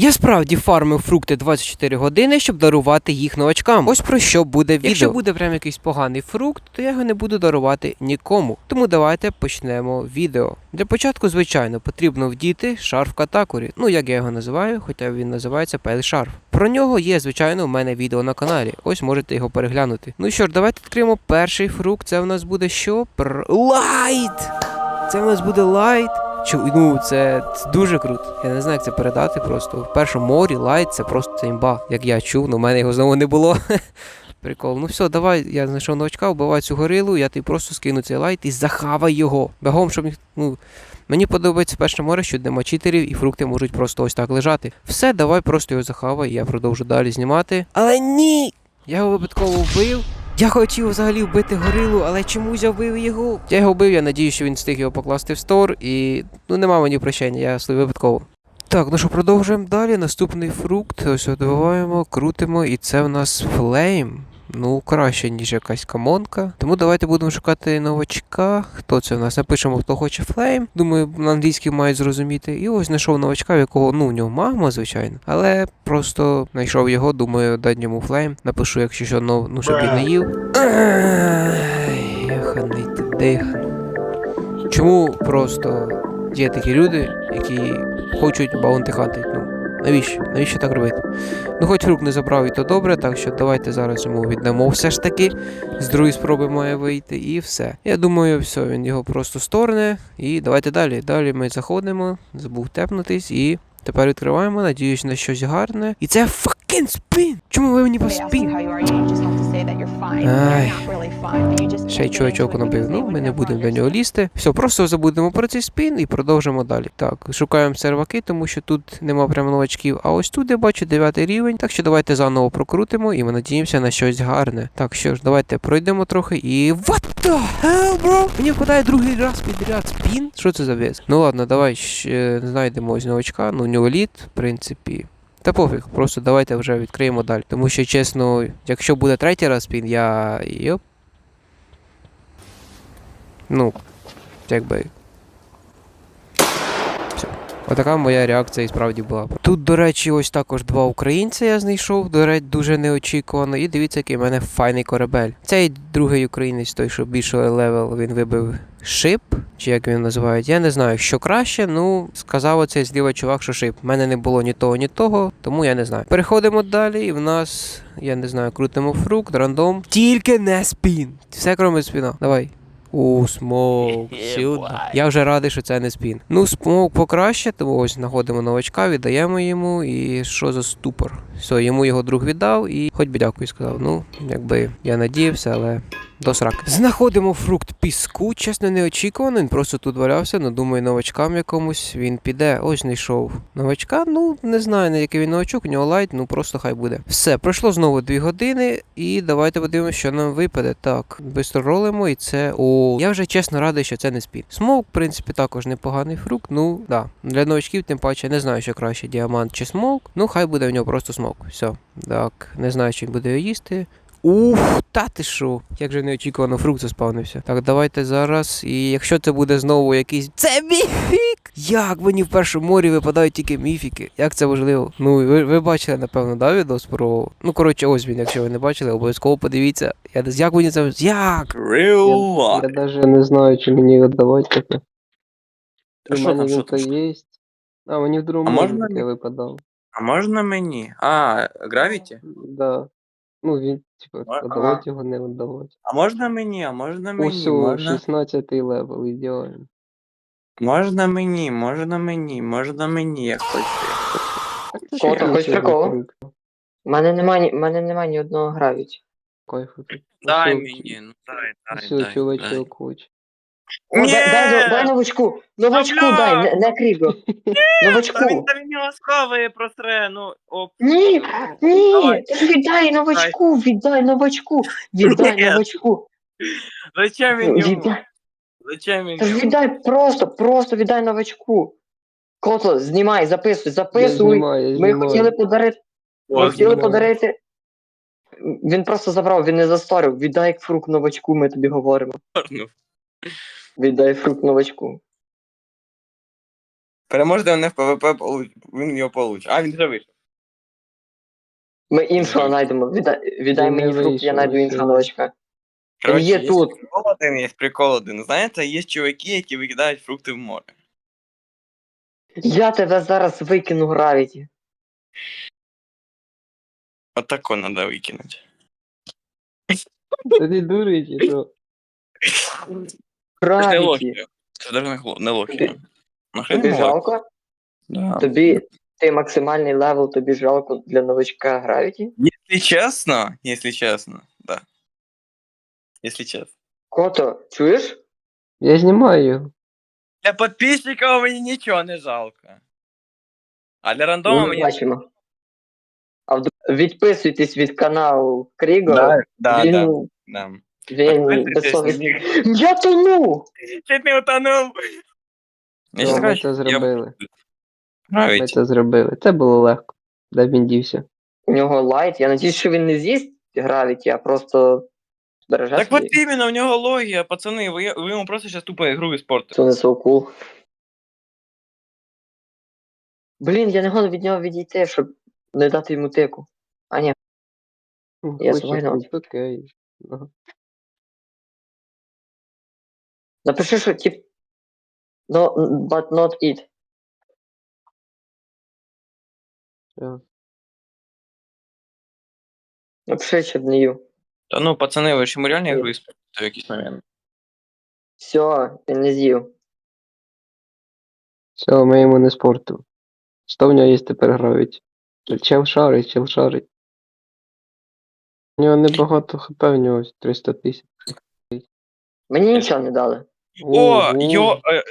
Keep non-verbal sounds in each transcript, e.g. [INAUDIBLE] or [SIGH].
Я справді фармив фрукти 24 години, щоб дарувати їх новачкам. Ось про що буде відео. Якщо буде прям якийсь поганий фрукт, то я його не буду дарувати нікому. Тому давайте почнемо відео. Для початку, звичайно, потрібно вдіти шарф катакурі. Ну як я його називаю, хоча він називається пел шарф. Про нього є, звичайно, у мене відео на каналі. Ось можете його переглянути. Ну що ж, давайте відкриємо перший фрукт. Це в нас буде що? Пр... Лайт! Це в нас буде лайт. Ну це, це дуже круто. Я не знаю, як це передати просто. В першому морі лайт це просто імба. Як я чув, ну в мене його знову не було. [LAUGHS] Прикол. Ну все, давай, я знайшов новачка, вбивай цю горилу, я тобі просто скину цей лайт і захавай його. Бегом, щоб. Ну, мені подобається перше море, що нема читерів і фрукти можуть просто ось так лежати. Все, давай просто його захавай, я продовжу далі знімати. Але ні! Я його випадково вбив. Я хотів взагалі вбити горилу, але чомусь я вбив його. Я його вбив, я надію, що він встиг його покласти в стор, і ну нема мені прощення, я слив випадково. Так, ну що, продовжуємо далі. Наступний фрукт. Ось добиваємо, крутимо, і це в нас флейм. Ну, краще, ніж якась камонка. Тому давайте будемо шукати новачка. Хто це в нас? Напишемо, хто хоче флейм. Думаю, на англійській мають зрозуміти. І ось знайшов новачка, в якого, ну, у нього магма, звичайно. Але просто знайшов його, думаю, дать йому флейм. Напишу, якщо що, ну, ну щоб він не їв. Яханий дихну. Чому просто є такі люди, які хочуть баунти хантити? Ну, навіщо? Навіщо так робити? Ну, хоч рук не забрав, і то добре, так що давайте зараз йому віддамо все ж таки. З другої спроби має вийти, і все. Я думаю, все, він його просто сторне. І давайте далі. Далі ми заходимо, забув тепнутись і. Тепер відкриваємо, надіюсь на щось гарне. І це fucking спін! Чому ви мені по спін? Ай. Ще й чувачок набив. Ну, ми не будемо до нього лізти. Все, просто забудемо про цей спін і продовжимо далі. Так, шукаємо серваки, тому що тут нема прям новачків. А ось тут я бачу 9 рівень. Так що давайте заново прокрутимо і ми надіємося на щось гарне. Так, що ж, давайте пройдемо трохи і. What the hell, bro? Мені впадає другий раз підряд спін. Що це за вес? Ну ладно, давай ще знайдемо ось новачка. Ну, у нього лід, в принципі. Та пофіг, просто давайте вже відкриємо далі. Тому що, чесно, якщо буде третій раз пін, я. Йоп. Ну, якби. Отака моя реакція і справді була. Тут, до речі, ось також два українця я знайшов, до речі, дуже неочікувано. І дивіться, який в мене файний корабель. Цей другий українець, той, що більший левел, він вибив шип, чи як він називають. Я не знаю, що краще. Ну, сказав оцей зліва чувак, що шип. У мене не було ні того, ні того, тому я не знаю. Переходимо далі, і в нас, я не знаю, крутимо фрукт, рандом. Тільки не спін. Все кроме спіна. Давай. У, смок, [LAUGHS] сюди. Я вже радий, що це не спін. Ну, смок покраще, тому ось знаходимо новачка, віддаємо йому. І що за ступор? Все, йому його друг віддав і хоч би дякую сказав. Ну, якби я надіявся, але до сраки. Знаходимо фрукт піску, чесно, неочікувано. Він просто тут валявся. Ну, думаю, новачкам якомусь він піде. Ось знайшов новачка. Ну, не знаю, на який він новачок, у нього лайт, ну просто хай буде. Все, пройшло знову дві години, і давайте подивимося, що нам випаде. Так, бистро ролимо, і це. О, я вже чесно радий, що це не спін. Смок, в принципі, також непоганий фрукт. Ну, да. Для новачків, тим паче, не знаю, що краще, діамант чи смок. Ну, хай буде в нього просто смок. Все. Так, не знаю, чи він буде його їсти. Ух, та ти що? Як же неочікувано фрукт заспавнився. Так, давайте зараз. І якщо це буде знову якийсь. Це міфік! Як мені в першому морі випадають тільки міфіки? Як це важливо? Ну, ви, ви бачили, напевно, да, відос про. Ну, коротше, ось він, якщо ви не бачили, обов'язково подивіться. Я десь як мені це. Як? Real Я, я life. даже не знаю, чи мені віддавати таке. А У що мене там, він що то там? що? є. А, мені в другому А можна таке випадало. А можна мені? А, Гравіті? Да. Ну, він, типа, А- віддавати його, не отдавать. А можна мені? А можна мені? Усю, Можна? 16 левел, ідеально. Можна мені, можна мені, можна мені, як хочу. Кого хоч приколу? прикол? У мене немає ні, в мене немає ні одного гравіті. Кайфу. Дай мені, ну дай, дай, Усьо, дай, дай. чувачок хоче. О, Ні! дай, дай, дай новачку! Новачку Та дай, не, не кріго. Та він Новачку! та він його сховає, просре, ну, оп. Ні, ні, Давай. віддай новачку, віддай новачку, віддай Ні. новачку. Зачем він йому? Віддай, Зачем він та йому? віддай просто, просто віддай новачку. Кото, знімай, записуй, Я записуй. знімаю, я Ми знімаю. хотіли подарити, ми хотіли знімаю. подарити. Він просто забрав, він не засторив. Віддай фрукт новачку, ми тобі говоримо. Ну, Віддай фрукт новачку. Переможете мене в ПВП, получ- він його получить. А, він вже вийшов. Ми іншого знайдемо. Віддай, віддай мені фрукт, я знайду іншого новачка. Коротше, є є тут. Прикол один, є прикол один. Знаєте, є чуваки, які викидають фрукти в море. Я тебе зараз викину гравіті. Отако треба викинути. Та ти дурий чи що? [LAUGHS] Це ж не лохи. Це навіть не не. Нахрен Тобі жалко? Да. Тобі ти максимальний левел, тобі жалко для новачка гравіті? Если честно, если честно, да. Если честно. Кото, чуєш? Я знімаю. Для подписчиков мені нічого не жалко. А для рандома Ми мені... бачимо. А вд- відписуйтесь від каналу Кріго. Да, да, він, да, да. Він безсовісний. [LAUGHS] Я тону! Чуть не утонув. Я ми кажу, це зробили. Ми це зробили. Це було легко. Де він дівся? У нього лайт. Я надіюсь, що він не з'їсть гравіті, а просто збереже Так от іменно, в нього логія, пацани, ви, ви йому просто зараз тупо ігру іспортите. Це не so cool. Блін, я не можу від нього відійти, щоб не дати йому тику. А ні, Я хоче. Окей. Ага. Напиши, що тип. No, but not it. Все. Напиши, щоб не ю. Та ну, пацани, ви ж йому реально ігру в якийсь момент. Все, він не з'їв. Все, ми йому не спортили. Що в нього є тепер гравіть? Чел шарить, чел шарить. У нього небагато хп, в нього 300 тисяч. Мені нічого не дали. О, йо, е,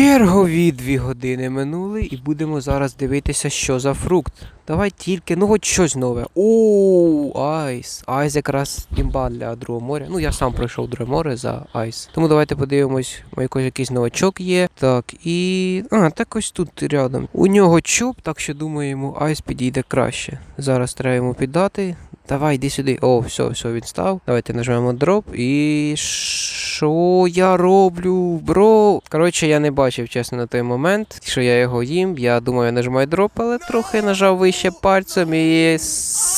Чергові дві години минули, і будемо зараз дивитися, що за фрукт. Давай тільки, ну хоч щось нове. О, айс. Айс якраз імба для другого моря. Ну, я сам пройшов друге море за айс. Тому давайте подивимось, у якось якийсь новачок є. Так, і. А, так ось тут рядом. У нього чоп, так що думаю, йому айс підійде краще. Зараз треба йому піддати. Давай, йди сюди. О, все, все, він став. Давайте нажмемо дроп. І що я роблю, бро? Коротше, я не бачив, чесно, на той момент, що я його їм. Я думаю, я нажимаю дроп, але трохи нажав вище пальцем і.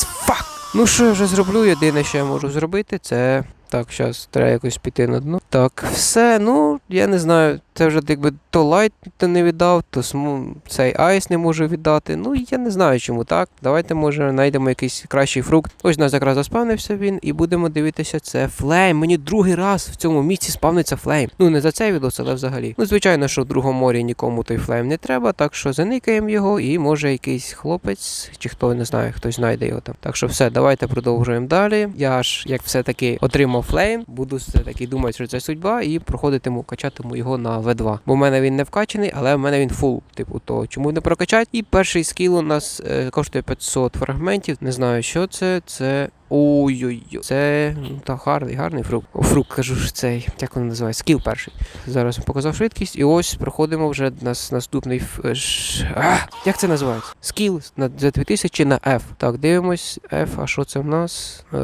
Фак! Ну що я вже зроблю? Єдине, що я можу зробити, це. Так, зараз треба якось піти на дно. Так, все, ну, я не знаю, це вже якби то лайт не віддав, то сму... цей айс не можу віддати. Ну, я не знаю, чому так. Давайте, може, знайдемо якийсь кращий фрукт. Ось у нас якраз заспавнився він, і будемо дивитися, це флейм. Мені другий раз в цьому місці спавниться флейм. Ну, не за цей відос, але взагалі. Ну, звичайно, що в другому морі нікому той флейм не треба, так що заникаємо його, і може якийсь хлопець, чи хто не знає, хтось знайде його там. Так що все, давайте продовжуємо далі. Я ж як все-таки отримав флейм, буду все-таки думати, що це судьба, і проходитиму, качатиму його на V2. Бо в мене він не вкачаний, але в мене він фул. Типу, то чому не прокачати? І перший скіл у нас е, коштує 500 фрагментів. Не знаю, що це. Це. Ой-ой-ой. Це ну, та гарний, гарний фрукт. Фрукт кажу ж цей. Як він називає? Скіл перший. Зараз показав швидкість, і ось проходимо вже нас наступний. ф- е, А, як це називається? Скіл на за 2000 на F. Так, дивимось. F, а що це в нас? Е,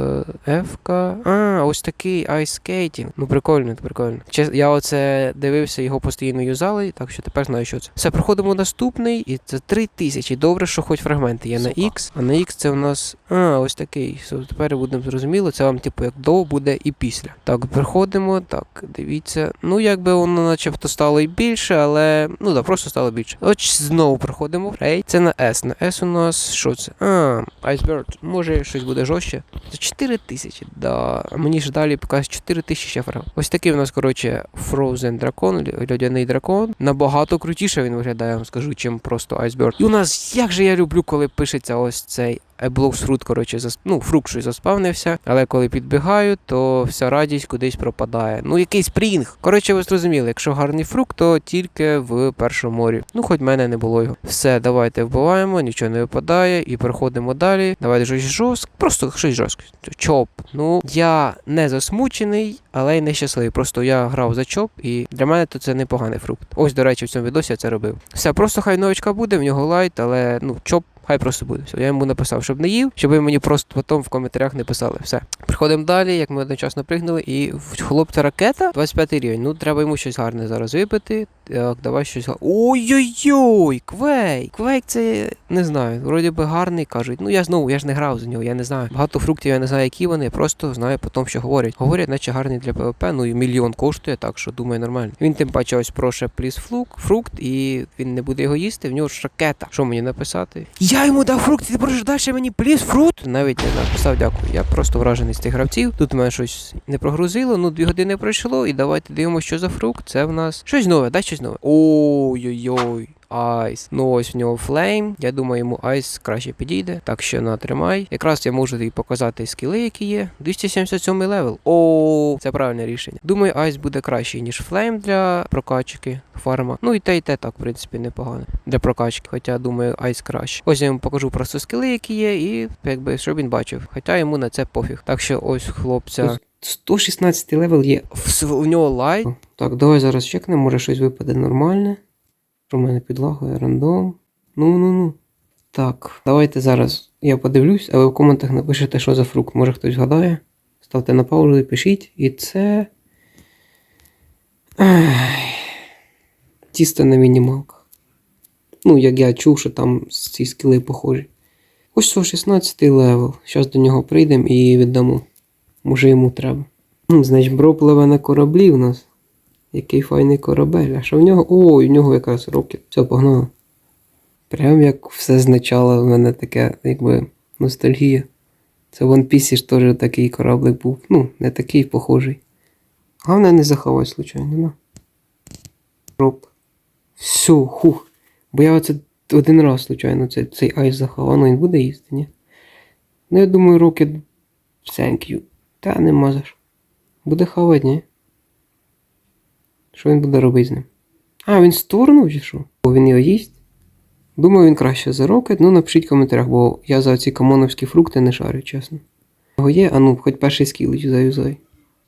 F-ка. А, ось такий айскейтінг. Ну прикольно, прикольно. Я оце дивився, його постійно юзали, так що тепер знаю, що це. Все, проходимо наступний, і це 3000. Добре, що хоч фрагменти є на X, а на X це в нас. А, ось такий. Тепер будемо зрозуміло. Це вам, типу, як до буде і після. Так, приходимо. Так, дивіться. Ну, якби воно начебто стало і більше, але ну да, просто стало більше. От знову проходимо. Рей, це на S. На S у нас що це? А, Iceberg. Може щось буде жорстче. За 4 тисячі, да. Мені ж далі покаже 4 тисячі ще. Ось такий у нас, коротше, Frozen дракон, льодяний дракон. Набагато крутіше він виглядає, я вам скажу, чим просто Iceberg. І у нас, як же я люблю, коли пишеться ось цей Eblocks Fruit, коротше, засп... ну, щось заспавнився, але коли підбігаю, то вся радість кудись пропадає. Ну, якийсь прінг. Коротше, ви зрозуміли, якщо гарний фрукт, то тільки в першому морі. Ну, хоч мене не було його. Все, давайте вбиваємо, нічого не випадає, і переходимо далі. Давайте щось жорстко, просто щось жорстко. Чоп. Ну, я не засмучений, але й не щасливий. Просто я грав за чоп, і для мене то це непоганий фрукт. Ось, до речі, в цьому відосі я це робив. Все, просто хай новичка буде, в нього лайт, але ну, чоп. Хай просто буде. Все, я йому написав, щоб не їв, щоб ви мені просто потім в коментарях не писали. Все. Приходимо далі, як ми одночасно пригнули, і в хлопця ракета 25 рівень. Ну, треба йому щось гарне зараз випити. Так, давай щось. Ой-ой-ой! Квейк! Квейк це не знаю. Вроді би гарний кажуть. Ну я знову, я ж не грав за нього, я не знаю. Багато фруктів я не знаю, які вони, я просто знаю по тому, що говорять. Говорять, наче гарний для ПВП, ну і мільйон коштує, так що думаю, нормально. Він тим паче ось проше пліс флук, фрукт, і він не буде його їсти, в нього ж ракета. Що мені написати? Я йому дав фрукт, ти просиш далі мені пліс фрукт? Навіть не написав, дякую. Я просто вражений з тих гравців. Тут мене щось не прогрузило, ну дві години пройшло, і давайте дивимося, що за фрукт. Це в нас щось нове, дай щось нове. Ой-ой-ой. Айс. Ну ось в нього флейм. Я думаю, йому айс краще підійде. Так що натримай. Якраз я можу тобі показати скіли, які є. 277 левел. О, це правильне рішення. Думаю, айс буде кращий, ніж флейм для прокачки фарма. Ну і те, і те так, в принципі, непогано. Для прокачки. Хоча думаю, айс краще. Ось я йому покажу просто скіли, які є, і якби щоб він бачив. Хоча йому на це пофіг. Так що ось хлопця. 116 левел є. В, в нього лайт. Так, давай зараз чекнемо, може щось випаде нормальне. Що в мене підлагує рандом. Ну ну ну. Так, давайте зараз я подивлюсь, а ви в коментах напишете, що за фрукт. Може хтось вгадає. Ставте на паузу і пишіть. І це. Тісто на мінімалках. Ну, як я чув, що там ці скіли похожі. Ось 116 левел. Зараз до нього прийдемо і віддамо. Може йому треба. Ну, значить, бро пливе на кораблі у нас. Який файний корабель. А що в нього? Ой, в нього якраз рокет. Все, погнали. Прям як все значало в мене таке, якби ностальгія. Це в One Piece ж теж такий кораблик був. Ну, не такий похожий. Головне не заховай, случайно, на. Роп. Все, хух. Бо я оце один раз, случайно, цей, цей айс заховав. Ну він буде їсти, ні? Ну, я думаю, рокет. Thank you. Та нема за що. Буде хавати, ні? Що він буде робити з ним? А, він створнув чи що? Бо він його їсть? Думаю, він краще за рокет. Ну, напишіть в коментарях, бо я за ці камоновські фрукти не шарю, чесно. Його є, а ну, хоч перший скіл заюзай.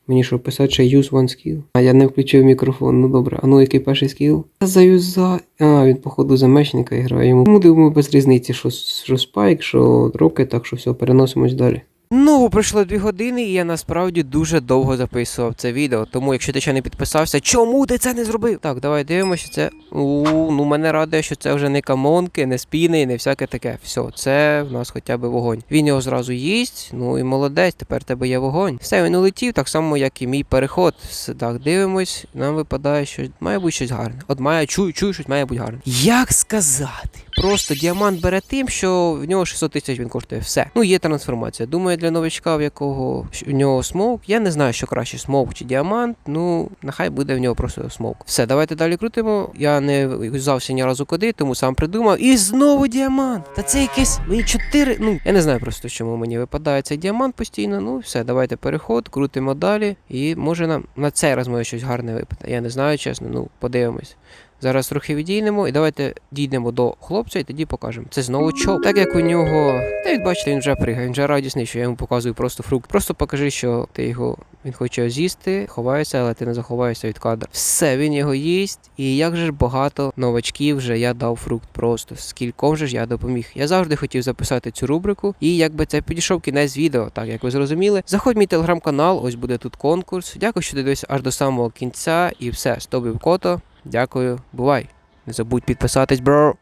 Мені що, писати ще use one skill? А я не включив мікрофон, ну добре. А ну який перший скіл? Заюзай. А, він, походу, за мечника грає йому. Ну, думаю, без різниці, що, що спайк, що рокет, так що все, переносимось далі. Ну, пройшло дві години, і я насправді дуже довго записував це відео. Тому, якщо ти ще не підписався, чому ти це не зробив? Так, давай дивимося. Це. У, ну мене радує, що це вже не камонки, не спіни, не всяке таке. Все, це в нас хоча б вогонь. Він його зразу їсть. Ну і молодець, тепер тебе є вогонь. Все, він улетів, так само, як і мій переход. Так, дивимось. Нам випадає, що має бути щось гарне. От має чую, чую, щось має бути гарне. Як сказати? Просто діамант бере тим, що в нього 600 тисяч він коштує. Все. Ну, є трансформація. Думаю, для новичка, в якого в нього смоук. Я не знаю, що краще смоук чи діамант. Ну, нехай буде в нього просто смоук. Все, давайте далі крутимо. Я не юзався ні разу коди, тому сам придумав. І знову діамант. Та це якесь мені 4. Ну, я не знаю просто, чому мені випадає цей діамант постійно. Ну, все, давайте переход, крутимо далі. І може нам на цей раз може щось гарне випаде. Я не знаю, чесно, ну, подивимось. Зараз трохи відійдемо і давайте дійдемо до хлопця і тоді покажемо. Це знову чоп. Так як у нього. Та від бачите, він вже пригає, він вже радісний, що я йому показую просто фрукт. Просто покажи, що ти його. Він хоче з'їсти, ховається, але ти не заховаєшся від кадра. Все, він його їсть. І як же ж багато новачків вже я дав фрукт просто. Скільком же ж я допоміг. Я завжди хотів записати цю рубрику. І якби це підійшов кінець відео, так як ви зрозуміли. Заходь в мій телеграм-канал, ось буде тут конкурс. Дякую, що дивився аж до самого кінця. І все, з тобою кото. Дякую, бувай. Не забудь підписатись, бро.